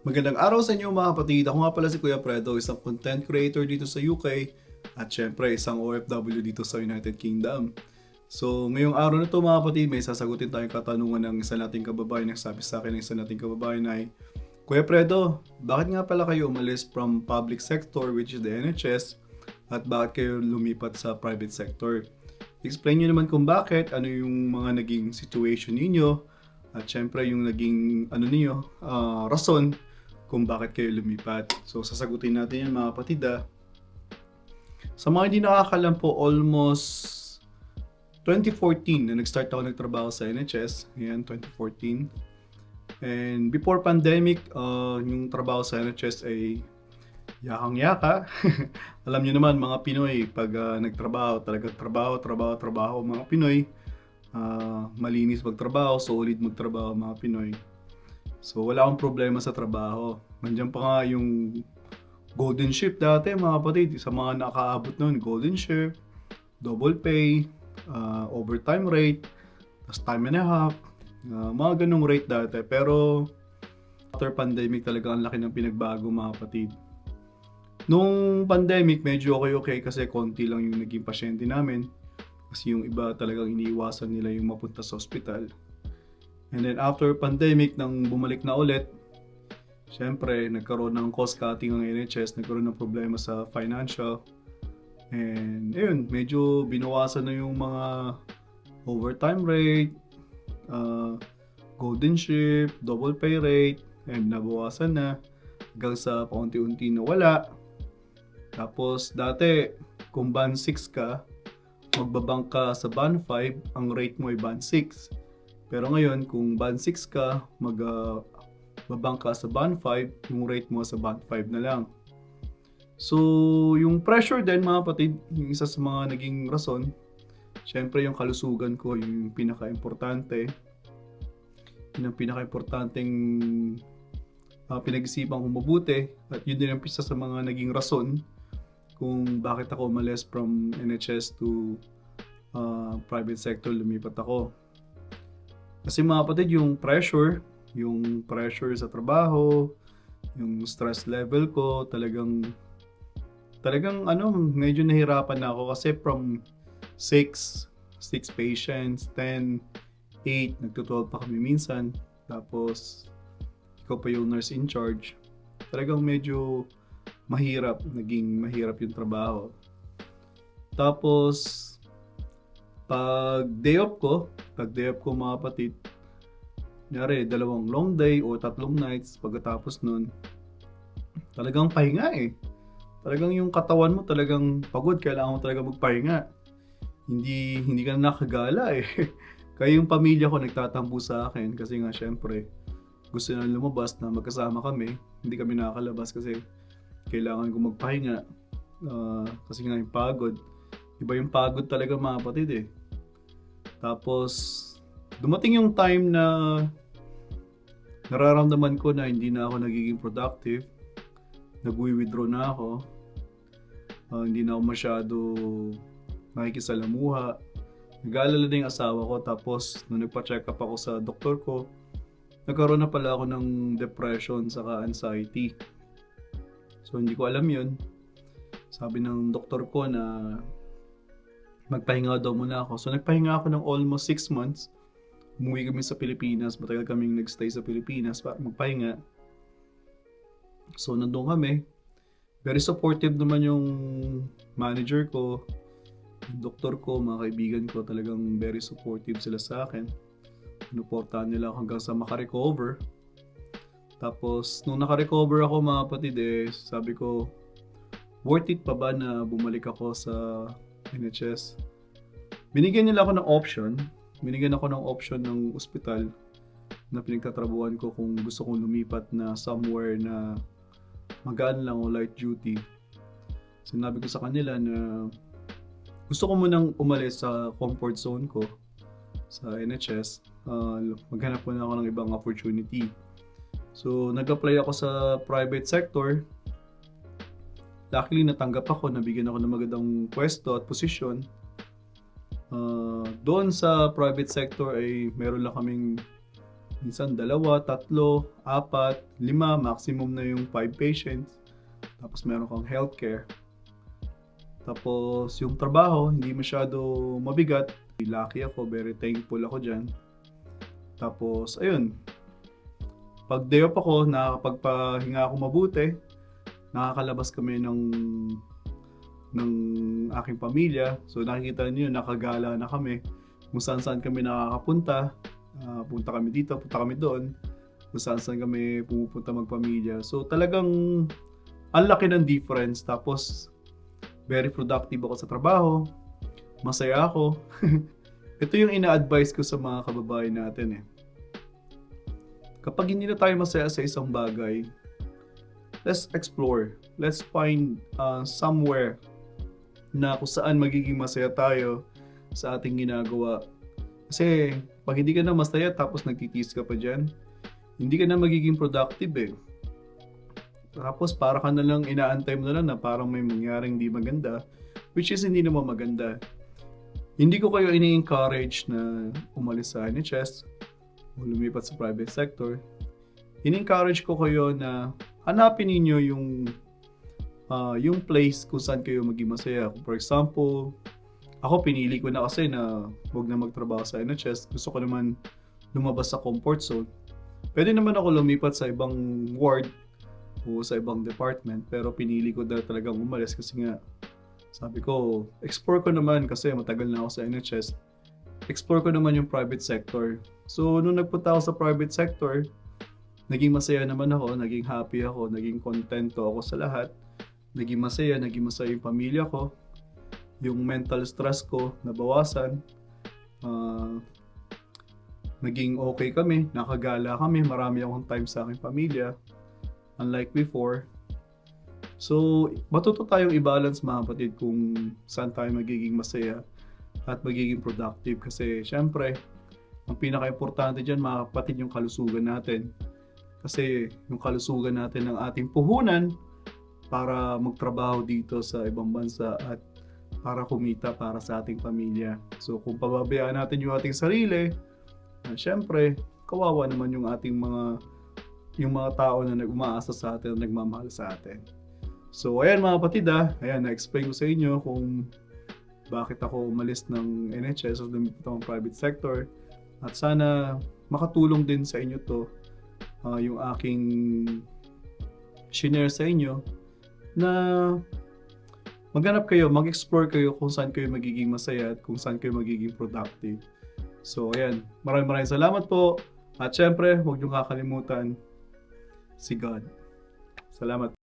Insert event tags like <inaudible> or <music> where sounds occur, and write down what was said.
Magandang araw sa inyo mga kapatid. Ako nga pala si Kuya Predo, isang content creator dito sa UK at syempre isang OFW dito sa United Kingdom. So ngayong araw na to mga kapatid, may sasagutin tayong katanungan ng isa nating kababayan. Nagsabi sa akin ng isa nating kababayan ay, Kuya Predo, bakit nga pala kayo umalis from public sector which is the NHS at bakit kayo lumipat sa private sector? Explain nyo naman kung bakit, ano yung mga naging situation ninyo at syempre yung naging ano niyo, ah, rason kung bakit kayo lumipat. So sasagutin natin yan mga kapatid ah. Sa mga hindi nakakalam po, almost 2014 na nag-start ako nagtrabaho sa NHS. Yan, 2014. And before pandemic, uh, yung trabaho sa NHS ay yakang-yaka. <laughs> Alam niyo naman mga Pinoy, pag ah, nagtrabaho, talaga trabaho, trabaho, trabaho mga Pinoy. ah, malinis magtrabaho, solid magtrabaho mga Pinoy. So wala akong problema sa trabaho. Nandiyan pa nga yung golden shift dati mga kapatid. Sa mga nakaabot nun, golden shift, double pay, ah, overtime rate, tas time and a half, ah, mga ganong rate dati. Pero after pandemic talaga ang laki ng pinagbago mga kapatid. Nung pandemic, medyo okay-okay kasi konti lang yung naging pasyente namin. Kasi yung iba talagang iniiwasan nila yung mapunta sa ospital. And then after pandemic, nang bumalik na ulit, syempre nagkaroon ng cost cutting ang NHS, nagkaroon ng problema sa financial. And ayun, medyo binawasan na yung mga overtime rate, uh, golden shift, double pay rate, and nabawasan na hanggang sa paunti-unti na wala. Tapos dati, kung band 6 ka, magbabang ka sa band 5, ang rate mo ay band 6. Pero ngayon, kung band 6 ka, mag uh, babang ka sa band 5, yung rate mo sa band 5 na lang. So, yung pressure din mga kapatid, yung isa sa mga naging rason, syempre yung kalusugan ko, yung pinaka-importante. Yun ang pinaka-importanteng uh, pinag-isipan kong mabuti. At yun din ang isa sa mga naging rason kung bakit ako umalis from NHS to uh, private sector, lumipat ako. Kasi mga kapatid, yung pressure, yung pressure sa trabaho, yung stress level ko, talagang, talagang ano, medyo nahirapan na ako kasi from 6, 6 patients, 10, 8, nagto-12 pa kami minsan, tapos ikaw pa yung nurse in charge, talagang medyo mahirap, naging mahirap yung trabaho. Tapos, pag day off ko, pag day off ko mga kapatid, Nyari, dalawang long day o tatlong nights pagkatapos nun, talagang pahinga eh. Talagang yung katawan mo talagang pagod, kailangan mo talaga magpahinga. Hindi, hindi ka na nakagala eh. <laughs> Kaya yung pamilya ko nagtatampo sa akin kasi nga syempre, gusto na lumabas na magkasama kami. Hindi kami nakakalabas kasi kailangan ko magpahinga. Ah, kasi nga yung pagod. Iba yung pagod talaga mga kapatid eh. Tapos, dumating yung time na nararamdaman ko na hindi na ako nagiging productive. Nag-withdraw na ako. Ah, hindi na ako masyado nakikisalamuha. Nag-aalala na yung asawa ko. Tapos, nung nagpa-check up ako sa doktor ko, nagkaroon na pala ako ng depression saka anxiety. So, hindi ko alam yun. Sabi ng doktor ko na magpahinga daw muna ako. So, nagpahinga ako ng almost 6 months. Umuwi kami sa Pilipinas. Matagal kaming nagstay sa Pilipinas para magpahinga. So, nandun kami. Very supportive naman yung manager ko, yung doktor ko, mga kaibigan ko. Talagang very supportive sila sa akin. Pinuportahan nila ako hanggang sa makarecover. Tapos, nung nakarecover ako mga kapatid eh, sabi ko, worth it pa ba na bumalik ako sa NHS? Binigyan nila ako ng option. Binigyan ako ng option ng ospital na pinagtatrabuhan ko kung gusto kong lumipat na somewhere na magaan lang o light duty. Sinabi ko sa kanila na gusto ko munang umalis sa comfort zone ko sa NHS. Uh, maghanap muna ako ng ibang opportunity. So, nag-apply ako sa private sector. Luckily, natanggap ako, nabigyan ako ng magandang pwesto at posisyon. Uh, doon sa private sector ay meron lang kaming Minsan dalawa, tatlo, apat, lima, maximum na yung five patients. Tapos meron kang healthcare. Tapos yung trabaho, hindi masyado mabigat. Lucky ako, very thankful ako dyan. Tapos, ayun. Pag day off ako, nakakapagpahinga ako mabuti. Nakakalabas kami ng ng aking pamilya. So nakikita niyo nakagala na kami. Kung saan saan kami nakakapunta. Ah, punta kami dito, punta kami doon. Kung saan saan kami pumupunta magpamilya. So talagang ang laki ng difference. Tapos very productive ako sa trabaho. Masaya ako. <laughs> Ito yung ina-advise ko sa mga kababayan natin eh. Kapag hindi na tayo masaya sa isang bagay, let's explore. Let's find uh, somewhere na kung saan magiging masaya tayo sa ating ginagawa. Kasi pag hindi ka na masaya tapos nagtitiis ka pa dyan, hindi ka na magiging productive eh. Tapos para ka na lang inaantay mo na lang na parang may mangyaring di maganda, which is hindi naman maganda. Hindi ko kayo ini-encourage na umalis sa NHS o lumipat sa private sector. In-encourage ko kayo na hanapin ninyo yung ah, yung place kung saan kayo maging masaya. For example, ako pinili ko na kasi na huwag na magtrabaho sa NHS. Gusto ko naman lumabas sa comfort zone. Pwede naman ako lumipat sa ibang ward o sa ibang department pero pinili ko na talagang umalis kasi nga sabi ko, explore ko naman kasi matagal na ako sa NHS. Explore ko naman yung private sector. So, nung nagpunta ako sa private sector, naging masaya naman ako, naging happy ako, naging kontento ako sa lahat. Naging masaya, naging masaya yung pamilya ko. Yung mental stress ko, nabawasan. Ah, naging okay kami, nakagala kami, marami akong time sa aking pamilya. Unlike before, So, matuto tayong i-balance mga kapatid kung saan tayo magiging masaya at magiging productive. Kasi, syempre, ang pinaka-importante dyan mga kapatid yung kalusugan natin. Kasi, yung kalusugan natin ng ating puhunan para magtrabaho dito sa ibang bansa at para kumita para sa ating pamilya. So, kung pababayaan natin yung ating sarili, uh, syempre, kawawa naman yung ating mga yung mga tao na nag-umaasa sa atin, na nagmamahal sa atin. So, ayan mga kapatid ah. Ayan, na-explain ko sa inyo kung bakit ako umalis ng NHS lumipit ako ng private sector. At sana makatulong din sa inyo to ah, yung aking shinare sa inyo na maghanap kayo, mag-explore kayo kung saan kayo magiging masaya at kung saan kayo magiging productive. So, ayan. Maraming maraming salamat po. At syempre, huwag niyong kakalimutan si God. Salamat.